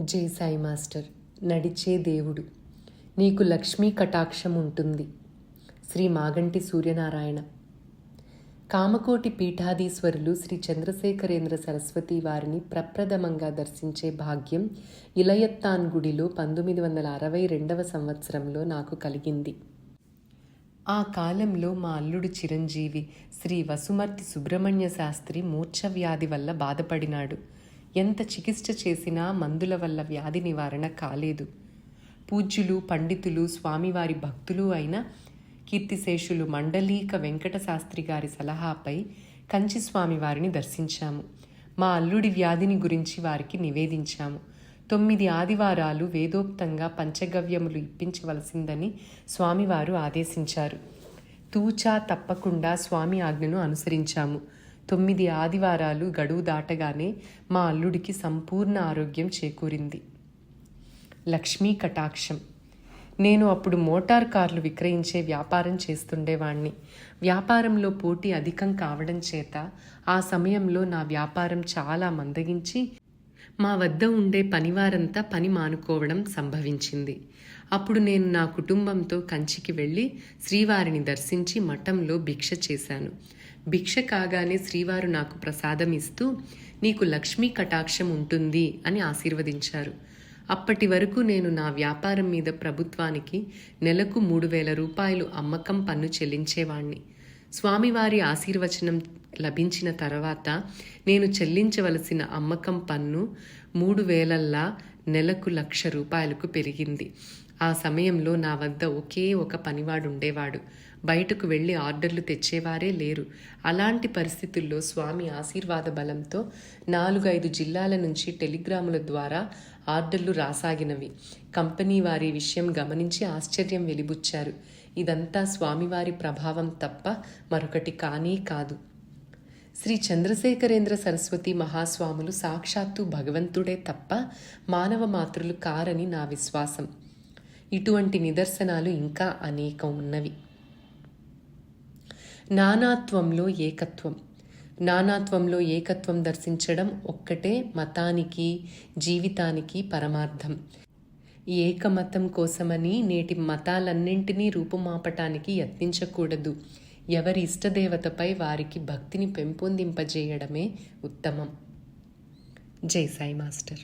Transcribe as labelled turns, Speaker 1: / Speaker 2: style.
Speaker 1: జై సాయి మాస్టర్ నడిచే దేవుడు నీకు లక్ష్మీ కటాక్షం ఉంటుంది. శ్రీ మాగంటి సూర్యనారాయణ. కామకోటి పీఠాధీశ్వరులు శ్రీ చంద్రశేఖరేంద్ర సరస్వతి వారిని ప్రప్రథమంగా దర్శించే భాగ్యం ఇలయత్తాన్ గుడిలో పంతొమ్మిది వందల అరవై రెండవ సంవత్సరంలో నాకు కలిగింది. ఆ కాలంలో మా అల్లుడు చిరంజీవి శ్రీ వసుమర్తి సుబ్రహ్మణ్య శాస్త్రి మూర్ఛ వ్యాధి వల్ల బాధపడినాడు. ఎంత చికిత్స చేసినా మందుల వల్ల వ్యాధి నివారణ కాలేదు. పూజ్యులు పండితులు స్వామివారి భక్తులు అయిన కీర్తిశేషులు మండలీక వెంకట శాస్త్రి గారి సలహాపై కంచి స్వామివారిని దర్శించాము. మా అల్లుడి వ్యాధిని గురించి వారికి నివేదించాము. తొమ్మిది ఆదివారాలు వేదోక్తంగా పంచగవ్యములు ఇప్పించవలసిందని స్వామివారు ఆదేశించారు. తూచా తప్పకుండా స్వామి ఆజ్ఞను అనుసరించాము. తొమ్మిది ఆదివారాలు గడువు దాటగానే మా అల్లుడికి సంపూర్ణ ఆరోగ్యం చేకూరింది. లక్ష్మీ కటాక్షం. నేను అప్పుడు మోటార్ కార్లు విక్రయించే వ్యాపారం చేస్తుండేవాణ్ణి. వ్యాపారంలో పోటీ అధికం కావడం చేత ఆ సమయంలో నా వ్యాపారం చాలా మందగించి మా వద్ద ఉండే పనివారంతా పని మానుకోవడం సంభవించింది. అప్పుడు నేను నా కుటుంబంతో కంచికి వెళ్ళి శ్రీవారిని దర్శించి మఠంలో భిక్ష చేశాను. భిక్ష కాగానే శ్రీవారు నాకు ప్రసాదం ఇస్తూ నీకు లక్ష్మీ కటాక్షం ఉంటుంది అని ఆశీర్వదించారు. అప్పటి వరకు నేను నా వ్యాపారం మీద ప్రభుత్వానికి నెలకు మూడు వేల రూపాయలు అమ్మకం పన్ను చెల్లించేవాణ్ణి. స్వామివారి ఆశీర్వచనం లభించిన తర్వాత నేను చెల్లించవలసిన అమ్మకం పన్ను మూడు వేలల్లా నెలకు లక్ష రూపాయలకు పెరిగింది. ఆ సమయంలో నా వద్ద ఒకే ఒక పనివాడు ఉండేవాడు బయటకు వెళ్ళి ఆర్డర్లు తెచ్చేవారే లేరు. అలాంటి పరిస్థితుల్లో స్వామి ఆశీర్వాద బలంతో నాలుగైదు జిల్లాల నుంచి టెలిగ్రాముల ద్వారా ఆర్డర్లు రాసాగినవి. కంపెనీ వారి విషయం గమనించి ఆశ్చర్యం వెలిబుచ్చారు. ఇదంతా స్వామివారి ప్రభావం తప్ప మరొకటి కానీ కాదు. శ్రీ చంద్రశేఖరేంద్ర సరస్వతి మహాస్వాములు సాక్షాత్తు భగవంతుడే తప్ప మానవ మాతృలు కారని నా విశ్వాసం. ఇటువంటి నిదర్శనాలు ఇంకా అనేకం ఉన్నవి. నానాత్వంలో ఏకత్వం. నానాత్వంలో ఏకత్వం దర్శించడం ఒక్కటే మతానికి జీవితానికి పరమార్థం. ఏకమతం కోసమని నేటి మతాలన్నింటినీ రూపుమాపటానికి యత్నించకూడదు. ఎవరి ఇష్టదేవతపై వారికి భక్తిని పెంపొందింపజేయడమే ఉత్తమం. జై సాయి మాస్టర్.